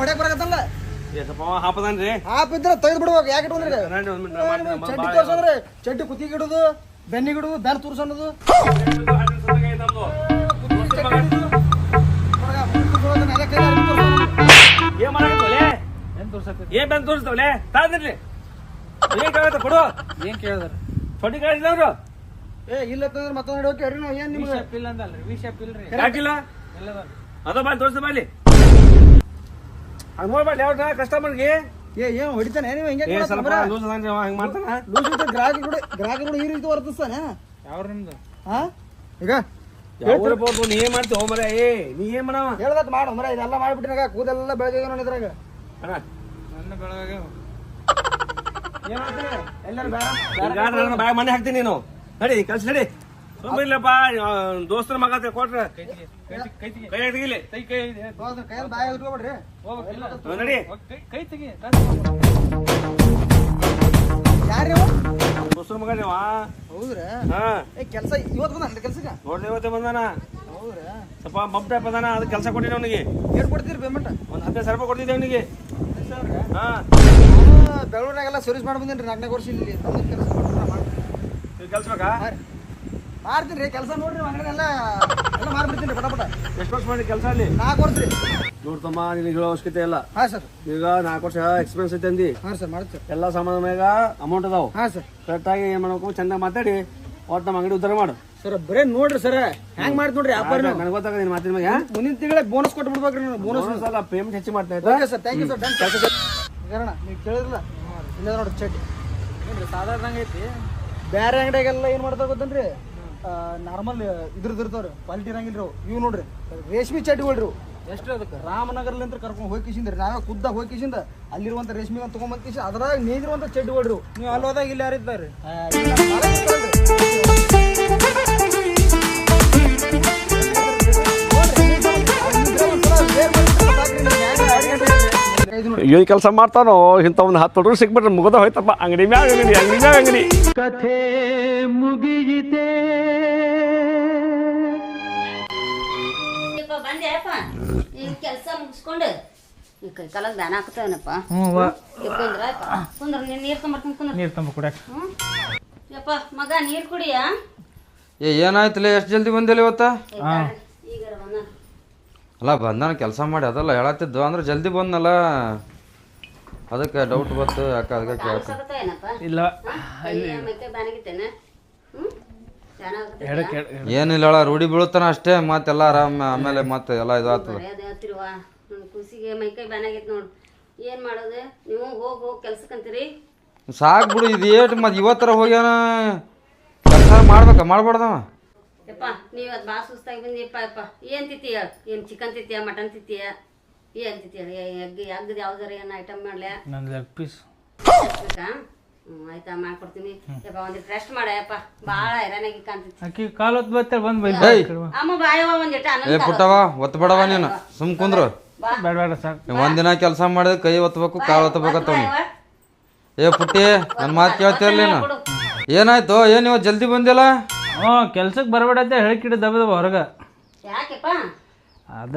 ಹೊಡ್ಯಾಕ್ ಬರಕತ್ತಲ್ಲ? ಏ ಸ್ವಲ್ಪ ಅವ ಹಾಪದನ್ರಿ. ಹಾಪಿದ್ರ ತೆಗೆದು ಬಿಡ್ಬೇಕು ಯಾಕೆ ಚಡ್ಡಿ ತೋರ್ಸಂದ್ರೆ ಚಡ್ಡಿ ಕುತ್ತಿಗೆ ಇಡುದು ಬೆನ್ ತೋರ್ಸೋದು ಏನ್ ಏನ್ ಬಂದ್ ತೋರಿಸ್ತವಲೆ ತಾದ್ರಿ ಏನ್ ಕೇಳತ್ತ ಕೊಡು. ಏನ್ ಕೇಳಿದಾರ? ಕೇಳಿಲ್ಲ ಅವ್ರು ಏ ಇಲ್ಲ ಅಂತಂದ್ರೆ ಮತ್ತೊಂದು ಹಿಡಿಯೋಕೆ ಹೇಳ್ರಿ ನಾವು. ಏನ್ ನಿಮ್ಗೆ? ಅಂದಲ್ರಿ ವಿಷಪ್ ಇಲ್ರಿ. ಯಾಕಿಲ್ಲ? ಅದ ಬಾಯ್ ತೋರಿಸ್ತ ಬಾಯ್ಲಿ ಹಂಗ ಯಾವ ಕಸ್ಟಮರ್ಗೆ? ಏ ಏನು ಹೊಡಿತಾನೆ ನೀವು ಹಿಂಗೆ ಹಂಗ ಮಾಡ್ತಾನ? ಲೂಸ್ ಗ್ರಾಹಕ ಕೂಡ ಗ್ರಾಹಕ ಕೂಡ ಈ ರೀತಿ ವರ್ತಿಸ್ತಾನೆ? ಯಾವ್ರ ನಿಮ್ದು? ಹಾ ಈಗ ಬೋರ್ದು ನೀ ಏನ್ ಮಾಡ್ತೀವಿ ಹೋಮರ? ಏ ನೀ ಏನ್ ಮಾಡವ ಹೇಳ್ದತ್ ಮಾಡು ಮರ ಇದೆಲ್ಲ ಮಾಡ್ಬಿಟ್ಟಿನಾಗ ಕೂದೆಲ್ಲ ಬೆಳಗ್ಗೆ ನೋಡಿ ಇದ್ರಾಗ. ಅಣ್ಣ. ನನ್ನ ಬೆಳಗ್ಗೆ ಎಲ್ಲರೂ ಮನೆ ಹಾಕ್ತೀನಿ ನೀನು. ನಡಿ ಕಳ್ಸಿ ನಡಿ. ಸುಮ್ಮನಿಲ್ಲಪ್ಪ ದೋಸ್ತರ ಮಗ ಕೊಟ್ರ. ಕೈ ಕೈ ತೆಗಿ. ತೆಗಿಲಿ ನಡಿ. ಕೈ ಕೈ ತೆಗಿ ಯಾರು ನೀವ? ಹೌದ್ರಾ? ಹಾ. ಏ ಕೆಲಸ ಇವತ್ತು ಬಂದ ಕೆಲ್ಸಕ್ಕೆ? ನೋಡ್ಲಿ ಇವತ್ತೇ ಬಂದಾನ. ಹೌದ್ರಾ? ಸ್ವಲ್ಪ ಮಬ್ ಟೈಪ್ ಅದಾನ ಅದಕ್ಕೆ ಕೆಲಸ ಕೊಟ್ಟಿದ್ದೆ ಅವನಿಗೆ. ಏನ್ ಕೊಡ್ತೀರಿ ಪೇಮೆಂಟ್ ಒಂದ್ ಹದಿನೈದು ಸಾವಿರ ರೂಪಾಯಿ ಕೊಡ್ತಿದ್ದೆ ಅವನಿಗೆ. ಹಾ. ಬೆಳೂರಾಗೆಲ್ಲ ಸರ್ವಿಸ್ ಮಾಡಿ ಬಂದೇನ್ರಿ ನಾಲ್ಕನೇ ವರ್ಷ ಇಲ್ಲಿ ಕೆಲಸ ಮಾಡ್ತೀನಿ ಕೆಲ್ಸಬೇಕಾ ಮಾಡ್ತೀನಿ ರೀ ಕೆಲಸ ನೋಡ್ರಿ ಅಂಗಡಿ ಎಲ್ಲ ಎಲ್ಲ ಮಾಡ್ಬಿಡ್ತೀನಿ ರೀ ಪಟ ಪಟ. ಎಷ್ಟು ವರ್ಷ ಮಾಡಿ ಕೆಲಸ ಅಲ್ಲಿ? ನಾಲ್ಕು ವರ್ಷ ರೀ. ನೋಡ್ತಮ್ಮ ನಿನಗೆ ಹೇಳೋ ಅವಶ್ಯಕತೆ ಇಲ್ಲ. ಹಾಂ ಸರ್. ಈಗ ನಾಲ್ಕು ವರ್ಷ ಎಕ್ಸ್ಪೀರಿಯನ್ಸ್ ಐತೆ ಅಂದಿ. ಹಾಂ ಸರ್ ಮಾಡ್ತೀವಿ ಎಲ್ಲ ಸಾಮಾನು ಮ್ಯಾಗ ಅಮೌಂಟ್ ಅದಾವ. ಹಾಂ ಸರ್. ಕರೆಕ್ಟ್ ಆಗಿ ಏನ್ ಮಾಡ್ಬೇಕು? ಚಂದ ಮಾತಾಡಿ. ಒಟ್ಟು ನಮ್ಮ ಅಂಗಡಿ ಉದ್ಧಾರ ಮಾಡು. ಸರ್ ಬರೇ ನೋಡ್ರಿ ಸರ್. ಹೆಂಗ್ ಮಾಡ್ತ ನೋಡ್ರಿ ವ್ಯಾಪಾರ ನನಗೆ ಗೊತ್ತಾಗ ನಿಮ್ಮ ಮಾತಿನ ಮ್ಯಾಗ ಮುಂದಿನ ತಿಂಗಳ ಬೋನಸ್ ಕೊಟ್ಟು ಬಿಡ್ಬೇಕ್ರಿ ನೀವು ಬೋನಸ್ ಸಲ ಪೇಮೆಂಟ್ ಹೆಚ್ಚು ಮಾಡ್ತಾ ಇದ್ದ. Okay sir thank you sir done ಕಾರಣ ನೀವು ಕೇಳಿದ್ರಲ್ಲ? ಇಲ್ಲ ನೋಡ್ರಿ ಚಟ್ಟಿ ನೋಡ್ರಿ ಸಾಧಾರಣ ಐತಿ. ಬೇರೆ ಅಂಗಡಿಯಾಗೆಲ್ಲ ಏನು ಮಾಡ್ತಾರೆ ಗೊತ್ತೇನ್ರಿ? ನಾರ್ಮಲ್ ಇದ್ರದ್ದು ಇರ್ತಾವ್ರಿ ಕ್ವಾಲಿಟಿ ಇರಂಗಿಲ್ಲ ಇವ್ ನೋಡ್ರಿ ರೇಷ್ಮೆ ಚಡ್ಡಿಗಳ್ರಿ. ಎಷ್ಟು ಅದಕ್ಕೆ ರಾಮನಗರ್ಲಿಂದ ಕರ್ಕೊಂಡು ಹೋಗಿ ಕಿಶಿಂದ್ರಿ ನಾವೇ ಖುದ್ದಾಗ ಹೋಗಿ ಕಿಶಿಂದ ಅಲ್ಲಿರುವಂಥ ರೇಷ್ಮೆ ಅಂತ ತೊಗೊಂಬಂದ್ ಕಿಶಿ ಅದ್ರಾಗ ನೀಗಿರುವಂಥ ಚೆಡ್ಡು ಹೊಡ್ರು ನೀವು ಅಲ್ಲಿ ಹೋದಾಗ ಇಲ್ಲಿ ಯಾರಿದ್ದಾರೆ ಇವ್ ಈ ಕೆಲಸ ಮಾಡ್ತಾನೋ ಇಂಥ ಒಂದು ಹತ್ತು ಹುಡುಗರು ಸಿಕ್ಬಿಟ್ರೆ ಮುಗದ ಹೋಯ್ತಪ್ಪ. ಅಂಗಡಿ ಮ್ಯಾಗ ಅಂಗಡಿ ಅಂಗಡಿ ಮ್ಯಾಗ ಅಂಗಡಿ. ಕಥೆ ಮುಗಿಯಿತೆ. ಕೆಲಸ ಮುಗಿಸ್ಕೊಂಡು ಈ ಕೈ ಕಾಲಕ್ಕೆ ದಾನ ಹಾಕ್ತೇವನಪ್ಪ. ಹ್ಞೂ ವಾ. ಕುಂದ್ರ ಕುಂದ್ರ ನೀನು ನೀರು ತೊಂಬರ್ತೀನಿ ಕುಂದ್ರ. ನೀರು ತಂಬ ಕುಡ್ಯಾಕ. ಹ್ಞೂ. ಯಪ್ಪ ಮಗ ನೀರು ಕುಡಿಯ? ಏ ಏನಾಯ್ತಲ್ಲ ಎಷ್ಟು ಜಲ್ದಿ ಬಂದಿಲ್ಲ ಇವತ್ತ? ಈಗ ಬಂದ ಅಲ್ಲ ಬಂದಾನ ಕೆಲಸ ಮಾಡಿ ಅದಲ್ಲ ಹೇಳತ್ತಿದ್ದು. ಅಂದ್ರೆ ಜಲ್ದಿ ಬಂದಲ್ಲ ಅದಕ್ಕೆ ಡೌಟ್ ಬತ್ತು ಯಾಕೆ ಅದಕ್ಕೆ ಕೇಳ್ತೀನಿ ಏನಪ್ಪ ಇಲ್ಲ. ಮೈಕೈ ಬಾನಾಗಿತ್ತೇನೆ ಹ್ಞೂ? ಏನಿಲ್ಲ ಹೇಳ ರೂಢಿ ಬೀಳುತ್ತಾನ ಅಷ್ಟೇ ಮತ್ತೆಲ್ಲ ಆರಾಮ ಆಮೇಲೆ ಮತ್ತೆ ಎಲ್ಲ ಇದು ಬರೀ ಅದೇ ಹೇಳ್ತಿರುವ ಕೂಸಿಗೆ ಮೈಕೈ ಬಾನಾಗೈತೆ ನೋಡು. ಏನು ಮಾಡೋದು? ನೀವು ಹೋಗಿ ಹೋಗಿ ಕೆಲ್ಸಕ್ಕಂತೀರಿ ಸಾಕ್ ಬಿಡು ಇದು ಏಟ್ ಮತ್ತೆ ಇವತ್ತರ ಹೋಗ್ಯಾನ. ಕೆಲಸ ಮಾಡ್ಬೇಕ ಮಾಡ್ಬಾರ್ದವ. ಯಪ್ಪ ನೀವು ಅದು ಭಾಳ ಸುಸ್ತಾಗಿ ಬಂದಿಪ್ಪ ಯಪ್ಪ. ಏನು ತಿತ್ತೀಯ ಏನು ಚಿಕನ್ ತಿತ್ತೀಯ ಮಟನ್ ತಿತ್ತೀಯ ಏನು ತಿತ್ತೀಯ ಎಗ್ ಯಾವ್ದಾರ ಏನು ಐಟಮ್ ಮಾಡ್ಲ್ಯಾ ನನ್ನ ಲೆಗ್ ಪೀಸ್. ಆಯ್ತಾ ಮಾಡ್ಕೊಡ್ತೀನಿ. ಯಪ್ಪ ಒಂದಿಟ್ಟು ರೆಸ್ಟ್ ಮಾಡಯಪ್ಪ ಭಾಳ ಹೈರಾಣಾಗಿ ಕಾಣ್ತೈತಿ ಆಕಿ ಕಾಲು ಹೊತ್ತು ಬಂದು ಬೈ ಬೈ ಅಮ್ಮ ಬಾಯವ ಒಂದಿಟ್ಟು ಏ ಅನ್ನೋದು ಪುಟ್ಟವ ಒತ್ತು ಬೇಡವ ನೀನು. ಸುಮ್ ಕುಂದ್ರು. ಬೇಡ ಬೇಡ ಸಾಕು. ಒಂದಿನ ಕೆಲಸ ಮಾಡಿದ ಕೈ ಒತ್ತಬೇಕು ಕಾಲು ಒತ್ತಬೇಕತ್ತವ ಏ ಪುಟ್ಟಿ ನನ್ನ ಮಾತು ಕೇಳ್ತಿರ್ಲಿ ನೀನು? ಏನಾಯ್ತು? ಏನು ಇವತ್ತು ಜಲ್ದಿ ಬಂದಿಲ್ಲ? ಹ್ಞೂ ಕೆಲ್ಸಕ್ಕೆ ಬರಬೇಡ ಅಂತ ಹೇಳಿಕಿಡ ದಬ್ಬದ ಹೊರಗೆ. ಯಾಕೆಪ್ಪ? ಅದ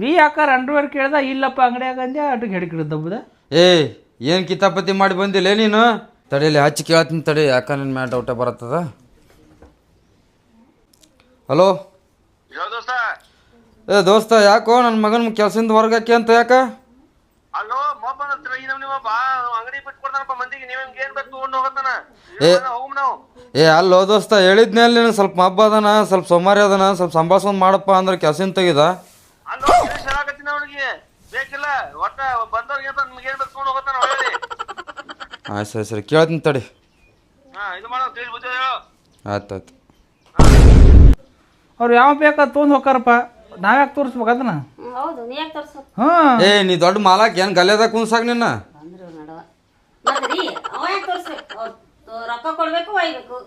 ವಿ ಯಾಕಾರ ಅಂಡರ್ವೇರ್ ಕೇಳ್ದ? ಇಲ್ಲಪ್ಪ ಅಂಗಡಿಯಾಗ ಅಂದೆ ಅಟ್ಟಿಗೆ ಹಿಡಿಕಿಡ ದಬ್ಬದ ಏ ಏನು ಕಿತಾಪತಿ ಮಾಡಿ ಬಂದಿಲ್ಲ ನೀನು? ತಡೆಯಲ್ಲಿ ಹಚ್ಚಿ ಕೇಳ್ತೀನಿ ತಡಿ ಯಾಕ ನಿನ್ನ ಮ್ಯಾಟ್ ಔಟ ಬರತ್ತದ? ಹಲೋ ದೋಸ್ತ. ಏ ದೋಸ್ತ ಯಾಕೋ ನನ್ನ ಮಗನ ಕೆಲಸದಿಂದ ಹೊರಗಾಕಿ ಅಂತ ಯಾಕ? ಅಲ್ಲೋ ಮೊಬ್ಬ ಹತ್ರ ಈ ನಮ್ನಿ ಅಂಗಡಿ ಬಿಟ್ಟು ಕೊಡ್ತಾನಪ್ಪ ಮಂದಿಗೆ. ನೀವ್ ಏನ್ ಬೇಕು ತಗೊಂಡು ಹೋಗತ್ತಾನ? ಏ ಹೋಗ್ ನಾವು. ಏ ಅಲ್ಲೋ ದೋಸ್ತ ಹೇಳಿದ್ನೇ ಅಲ್ಲಿ ಸ್ವಲ್ಪ ಹಬ್ಬ ಅದನ ಸ್ವಲ್ಪ ಸೋಮಾರಿ ಅದನ ಸ್ವಲ್ಪ ಸಂಭಾಳ್ಸ್ಕೊಂಡ್ ಮಾಡಪ್ಪ ಅಂದ್ರೆ ಕೆಲ್ಸಿಂದ ತೆಗಿದ. ಅಲ್ಲೋ ಒಟ್ಟ ಬಂದವ್ರಿಗೆ ನಿಮ್ಗೆ ಏನ್ ಬೇಕು ಆಯ್ತು ಸರಿ ಸರಿ ಕೇಳ್ತೀನಿ ತಡಿ. ಹಾ ಇದು ಮಾಡೋ ತಿಳಿ ಬುದ್ಧಿ ಆಯ್ತು ಆಯ್ತು. ಅವ್ರು ಯಾವ ಬೇಕಾ ತೊಗೊಂಡು ಹೋಗಾರಪ್ಪ ನಾವ್ಯಾಕೆ ತೋರಿಸ್ಬೇಕು ಅದನ್ನ? ಹೌದು ನೀ ಯಾಕೆ ತೋರ್ಸ್ಬೇಕು ಹ್ಞೂ ಏ ನೀ ದೊಡ್ಡ ಮಾಲಾಕ್ ಏನು ಗಲ್ಲೆದಾಗ ಕುನ್ಸಾಕ್ ನಿನ್ನ? ಬಂದ್ರು ನಡವ. ಮತ್ತೆ ರೀ ಅವ ಯಾಕೆ ತೋರಿಸ್ಬೇಕು? ರೊಕ್ಕ ಕೊಡ್ಬೇಕು ಒಯ್ಬೇಕು.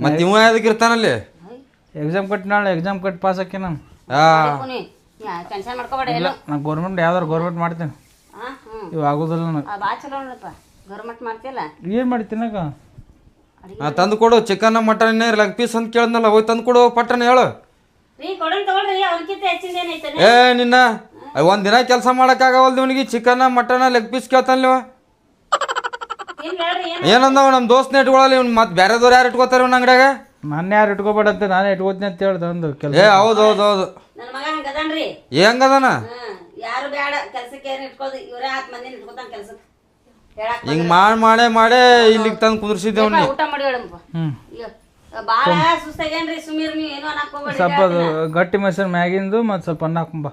ಮತ್ತೆ ಇವ ಯಾವ್ದಕ್ಕೆ ಇರ್ತಾನಲ್ಲಿ ಎಕ್ಸಾಮ್ ಕಟ್ ನಾಳೆ ಎಕ್ಸಾಮ್ ಕಟ್ ಪಾಸ್ ಆಕಿ ನಾನು. ಆ. ಟೆನ್ಷನ್ ಮಾಡ್ಕೋಬೇಡ ಎಲ್ಲ. ನಾ ಗೌರ್ಮೆಂಟ್ ಯಾವ್ದಾರು ಗೌರ್ಮೆಂಟ್ ಮಾಡ್ತೇನೆ. ಹಾ ಹ್ಞೂ ಇವು ಆಗೋದಿಲ್ಲ ನನಗೆ. ಆ ಭಾಳ ಚಲೋ ನೋಡಪ್ಪ. ಗೌರ್ಮೆಂಟ್ ಮಾಡ್ತಿಯಲ್ಲ? ಏನು ಮಾಡಿ ತಿನ್ನಕ ಆ, ತಂದು ಕೊಡು ಚಿಕನ್ ಮಟನ್ ಲೆಗ್ ಪೀಸ್ ಅಂತ ಕೇಳಿದ್ನಲ್ಲ ಹೋಗಿ ತಂದು ಕೊಡು ಪಟ್ಟಣ ಹೇಳು. ರೀ ಕೊಡೋಣ ತಗೊಳ್ರಿ ಅವ್ರಿಗಿಂತ ಹೆಚ್ಚಿಂದ ಏನೈತೆ ಏ ನಿನ್ನ ಒಂದ್ ದಿನ ಕೆಲಸ ಮಾಡಕ್ಕಾಗವಲ್ದು ಇವನಿಗೆ ಚಿಕನ್ ಮಟನ್ ಲೆಗ್ ಪೀಸ್ ಕೇಳ್ತಾನಲ್ವ ಏನಂದವ ನಮ್ಮ ದೋಸ್ತ್ನ ಇಟ್ಕೊಳ್ಳಲ್ಲ ಇವ್ನು ಮತ್ತೆ ಬೇರೆದವ್ರು ಯಾರು ಇಟ್ಕೋತಾರೆ ಇವ್ನ ಅಂಗಡಿಯಾಗ? ನನ್ನ ಯಾರು ಇಟ್ಕೋಬೇಡಂತೆ ನಾನೇ ಇಟ್ಕೋತೀನಿ ಅಂತ ಹೇಳ್ದೆ ಒಂದು ಕೆಲಸ. ಏ ಹೌದು ಹೌದು ಹೌದು. ನನ್ನ ಮಗ ಹೆಂಗದನ? ಹ್ಮ್ ಯಾರು ಬೇಡ ಕೆಲ್ಸಕ್ಕೆ ಏನ್ ಇಟ್ಕೋದು ಇವರೇ ಹತ್ತು ಮಂದಿನ ಇಟ್ಕೋತಾನ ಕೆಲ್ಸಕ್ಕೆ ಹೇಳಕ್ ಹಿಂಗ್ ಮಾಡಿ ಮಾಡೇ ಮಾಡೇ ಇಲ್ಲಿಗೆ ತಂದು ಕುಂದ್ರಿಸಿದ್ದೇವ್ ಊಟ ಮಾಡಿ ಹೇಳಪ್ಪ ಹ್ಞೂ ಬಾಳ ಸುಸ್ತಾಗೇನ್ರಿ ಸುಮೀರ್ ನೀವು ಏನೋ ಅನ್ನಕ್ ಹೋಗ್ಬೇಡಿ ಸ್ವಲ್ಪ ಅದು ಗಟ್ಟಿ ಮೊಸರು ಮ್ಯಾಗಿಂದು ಮತ್ತು ಸ್ವಲ್ಪ ಅನ್ನ ಹಾಕೊಂಬ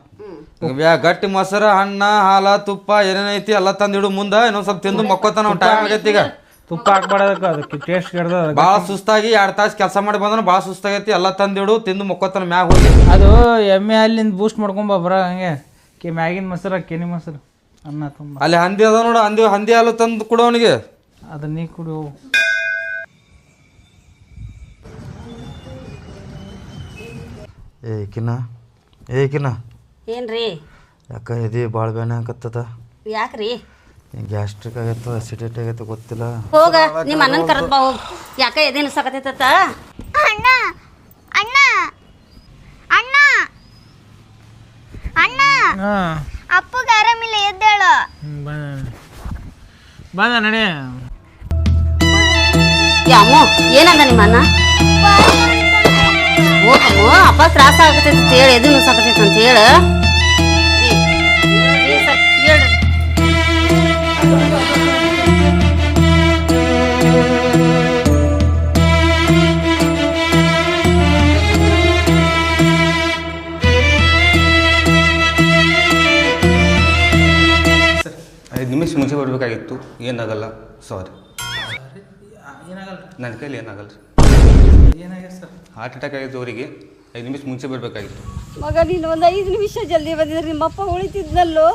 ಗಟ್ಟಿ ಮೊಸರು ಹಣ್ಣ ಹಾಲ ತುಪ್ಪ ಏನೇನೈತಿ ಎಲ್ಲ ತಂದಿಡು ಮುಂದೆ ಇನ್ನೊಂದ್ ಸ್ವಲ್ಪ ತಿಂದು ಮಕ್ಕೋತಾನ ಟೈಮ್ ಆಗೈತಿ ಈಗ. ತುಪ್ಪ ಹಾಕ್ಬಾರ್ದಕ್ಕ ಅದಕ್ಕೆ ಟೇಸ್ಟ್ ಕೆಡ್ದ ಭಾಳ ಸುಸ್ತಾಗಿ ಎರಡು ತಾಸು ಕೆಲಸ ಮಾಡಿ ಬಂದ್ರೆ ಭಾಳ ಸುಸ್ತಾಗೈತಿ ಎಲ್ಲ ತಂದಿಡು ತಿಂದು ಮುಕ್ಕೋತನ ಮ್ಯಾಗ ಹೋಗಿ. ಅದು ಎಮ್ಮೆ ಅಲ್ಲಿಂದ ಬೂಸ್ಟ್ ಮಾಡ್ಕೊಂಬ ಬರ ಹಂಗೆ. ಕೆ ಮ್ಯಾಗಿನ ಮೊಸರು ಕೆನಿ ಮೊಸರು ಅನ್ನ ತುಂಬ. ಅಲ್ಲಿ ಹಂದಿ ಅದ ನೋಡು ಹಂದಿ ಹಂದಿ ಹಾಲು ತಂದು ಕೊಡು ಅವನಿಗೆ. ಅದು ನೀ ಕುಡಿ. ಏಕಿನ ಏಕಿನ ಏನ್ರಿ? ಯಾಕ ಎದಿ ಭಾಳ ಬೇನೆ ಹಾಕತ್ತದ ಯಾಕ್ರಿ? ಗ್ಯಾಸ್ಟ್ರಿಕ್ ಆಗೈತೋ ಅಸಿಡಿಟಿ ಆಗೈತೋ ಗೊತ್ತಿಲ್ಲ. ಹೋಗ ನಿಮ್ಮ ಅಣ್ಣನ ಕರೆದ್ ಬಾ ಹೋಗ. ಯಾಕ ಎದೇನು ಸಕತೈತ ಅಣ್ಣ ಅಣ್ಣ ಅಣ್ಣ ಅಣ್ಣ. ಅಪ್ಪಗ ಆರಾಮಿಲ್ಲ ಎದ್ದೇಳು. ಬಂದ ನಡಿ. ಯಾಮು ಏನಂದ ನಿಮ್ಮ ಅಣ್ಣ? ಹೋಗಮ್ಮ ಅಪ್ಪ ತ್ರಾಸ ಆಗತೈತಿ ಅಂತ ಹೇಳಿ ಎದನ್ನು ಸಾಕತೈತಿ ಅಂತ ಹೇಳ. ಏನಾಗಲ್ಲ. ಸಾರಿ ಏನಾಗಲ್ಲ? ನನ್ನ ಕೈಲಿ ಏನಾಗಲ್ಲ ರೀ ಹಾರ್ಟ್ ಅಟ್ಯಾಕ್ ಆಗಿದ್ದವರಿಗೆ ಐದು ನಿಮಿಷ ಮುಂಚೆ ಬರಬೇಕಾಗಿತ್ತು. ಮಗ ನೀನು ಒಂದು ಐದು ನಿಮಿಷ ಜಲ್ದಿ ಬಂದಿದ್ರೆ. ನಿಮ್ಮಪ್ಪ ಉಳಿತಿದ್ನಲ್ಲೋ?